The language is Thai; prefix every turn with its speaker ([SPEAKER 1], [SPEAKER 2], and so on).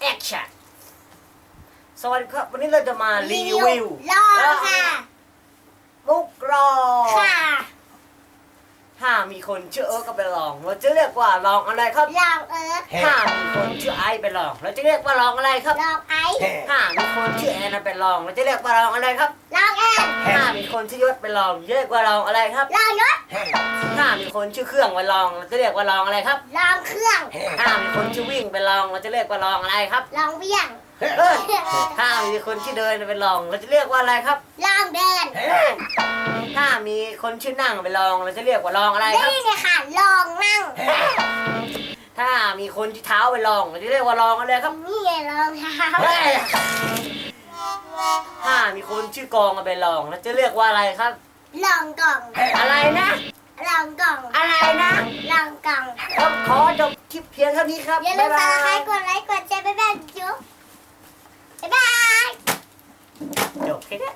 [SPEAKER 1] แอคชั่นสวัสดีครับ วันนี้เราจะมารีวิว
[SPEAKER 2] รอค่ะ
[SPEAKER 1] มุกรอ
[SPEAKER 2] ค่ะ
[SPEAKER 1] ถ้า มีคนชื่อเอิร์กก็ไปลอง เราจะเรียกว่าลองอะไรครับ
[SPEAKER 2] ลองเอิร์ธ
[SPEAKER 1] ถ้ามีคนชื่อไอซ์ไปลอง เราจะเรียกว่าลองอะไรครับ
[SPEAKER 2] ลองไอซ์
[SPEAKER 1] ถ้ามีคนชื่อแอนไปลอง เราจะเรียกว่าลองอะไรครับ
[SPEAKER 2] ลองแอน
[SPEAKER 1] ถ้ามีคนชื่อยศไปลองจะเรียกว่าลองอะไรครับ
[SPEAKER 2] ลองยศ
[SPEAKER 1] ถ้ามีคนชื่อเครื่องไปลอง เราจะเรียกว่าลองอะไรครับ
[SPEAKER 2] ลองเครื่อง
[SPEAKER 1] ถ้ามีคนชื่อวิ่งไปลอง เราจะเรียกว่าลองอะไรครับ
[SPEAKER 2] ลองเวี่ยง
[SPEAKER 1] เอ้ยถ้ามีคนชื่อเดินไปลอง เราจะเรียกว่าอะไรครับ
[SPEAKER 2] ลองเดิน
[SPEAKER 1] ถ้า มีคนชื่อนั่งไปลองเราจะเรียกว่าลองอะไรครับ
[SPEAKER 2] นี่เลยค่ะลองนั่ง
[SPEAKER 1] ถ้ามีคนที่เท้าไปลองเราจะเรียกว่าลองอะไรครับ
[SPEAKER 2] นี่ไงลองเท้า
[SPEAKER 1] เฮ้ยถ้ามีคนชื่อกองไปลองเราจะเรียกว่าอะไรครับ
[SPEAKER 2] ลองกล่อง
[SPEAKER 1] อะไรนะ
[SPEAKER 2] ลองกล่อง
[SPEAKER 1] อะไรนะ
[SPEAKER 2] ลองกล่อง
[SPEAKER 1] ครับขอจบคลิปเพียงเท่านี้ครับ
[SPEAKER 2] อย่าลืม
[SPEAKER 1] บ๊าย
[SPEAKER 2] ฝาก
[SPEAKER 1] บาย
[SPEAKER 2] กดไลค์กดแชร์บ๊ายบายจุ๊บบ๊ายบาย
[SPEAKER 1] จบแค่นี้